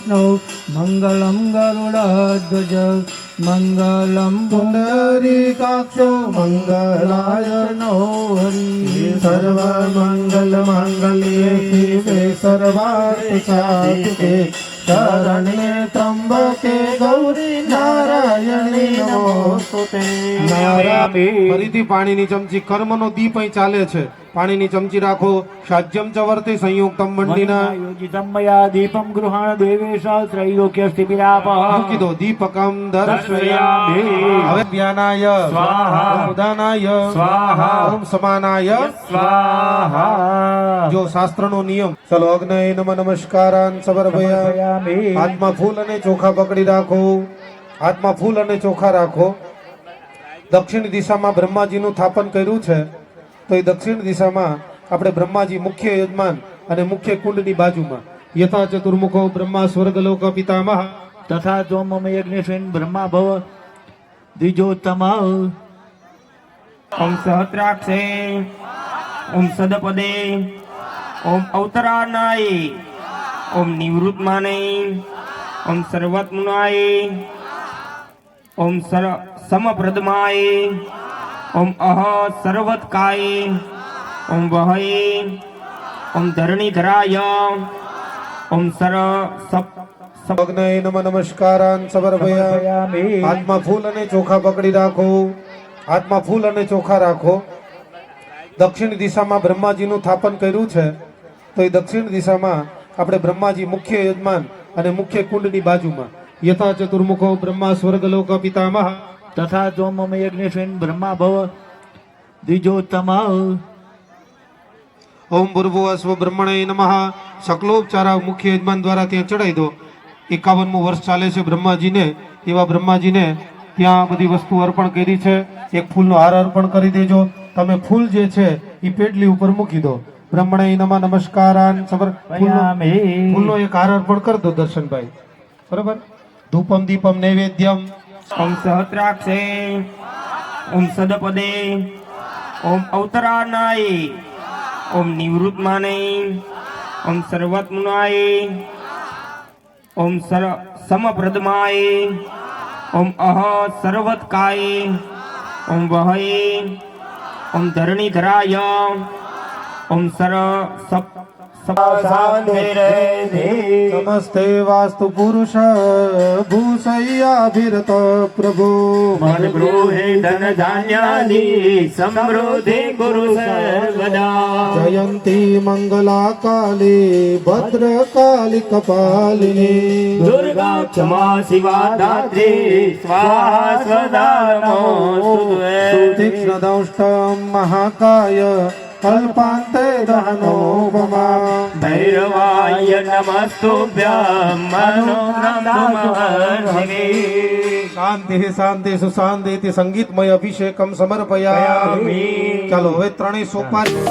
मङ्गलं गरुडध्वज मङ्गलं પુંડરીકાક્ષો મંગલાય नो हरि સર્વમંગલ માંગલ્યે શિવે સર્વાર્થ સાધિકે શરણ્યે ત્રંબકે ગૌરી નારાયણી નમોસ્તુતે ફરીથી પાણીની ચમચી કર્મનો દીપ અહીં ચાલે છે પાણીની ચમચી રાખો. સાજ્યમ ચ સંયુક્તમ મંડીના. યોજિતમ મયા દીપમ ગૃહાણ દેવેશ ત્રૈલોક્ય મૂકી દો દીપકમ દર્શયામિ. હવે જ્ઞાનાય સ્વાહા. ઉદાનાય સ્વાહા. ઓમ સમાનાય. સ્વાહા. જો શાસ્ત્રનો નિયમ. ચલો અગ્નય નમ નમસ્કારાન સમર્પયામિ. હાથમાં ફૂલ અને ચોખા પકડી રાખો. હાથમાં ફૂલ અને ચોખા રાખો. દક્ષિણ દિશામાં બ્રહ્માજીનું સ્થાપન કર્યું છે. તો એ દક્ષિણ દિશામાં આપણે બ્રહ્માજી મુખ્ય યજમાન અને મુખ્ય કુંડની બાજુમાં. યથા ચતુર્મુખો બ્રહ્મા સ્વર્ગલોક પિતામહ. તથા ત્વમ મમ યજ્ઞેશ્વન બ્રહ્મા ભવ. દ્વિજોત્તમ ઓમ સહસ્રાક્ષે. ઓમ સદપદે. ઓમ અવતરાનાય ઓમ નિવૃત્તમાને. ઓમ સર્વત્મનાય. ઓમ સર સમપ્રદમાય. ઓમ અહ સર્વતકાય ઓમ વહય ઓમ ધરણીધરાય ઓમ સર નમસ્કારાન સમર્પયામિ. હાથમાં ફૂલ અને ચોખા પકડી રાખો. હાથમાં ફૂલ અને ચોખા રાખો. દક્ષિણ દિશામાં બ્રહ્માજીનું સ્થાપન કર્યું છે. તો એ દક્ષિણ દિશામાં આપણે બ્રહ્માજી મુખ્ય યજમાન અને મુખ્ય કુંડની બાજુમાં યથા ચતુર્મુખો બ્રહ્મા સ્વર્ગલોક પિતામહ તથા ત્વમ મમ યજ્ઞેશ્વન બ્રહ્મા ભવ દ્વિજોત્તમ ઓમ ભૂર્ભુવ સ્વ બ્રહ્મણે નમઃ. સકલોપચારા મુખ્ય યજમાન દ્વારા ત્યાં ચડાવી દો. એકાવનમું વર્ષ ચાલે છે બ્રહ્માજીને. એવા બ્રહ્માજીને ત્યાં બધી વસ્તુ અર્પણ કરી છે. એક ફૂલનો હાર અર્પણ કરી દેજો. તમે ફૂલ જે છે એ પેટલી ઉપર મૂકી દો. બ્રહ્મણે નમઃ નમસ્કારાન. સબર ફૂલનો એક હાર અર્પણ કરી દો દર્શનભાઈ. બરાબર? ધૂપમ દીપમ નૈવેદ્યમ. ઓમ સહસ્રાક્ષે, ઓમ સદપદે, ઓમ અવતરાનાય ઓમ નિવૃત્તમાને, ઓમ સર્વાત્મનાય ઓમ સર સમપ્રદમાય ઓમ અહ સર્વત્કાય ઓમ વહય, ઓમ ધરણીધરાય, ઓમ સર સપ નમસ્તે વાસ્તુ પુરુષ ભૂષયાભિરત પ્રભુ મન ગૃહે ધન ધાન્યાની સમૃદ્ધિ કુરુ સર્વદા જયંતી મંગલા કાલી ભદ્રકાલી કપાલિની દુર્ગા ક્ષમા શિવા દાત્રી સ્વાહા સ્વદા નમોસ્તુતે તીક્ષ્ણ દંષ્ટમ મહાકાય કલ્પાંતે दहनोपमा भैरवाय नमस्तुभ्यां મનોરમહર્ષિવે શાંતિ શાંતિ સુશાંતિ સંગીતમય અભિષેકમ સમર્પયા. ચાલો હવે ત્રણેય સોપારી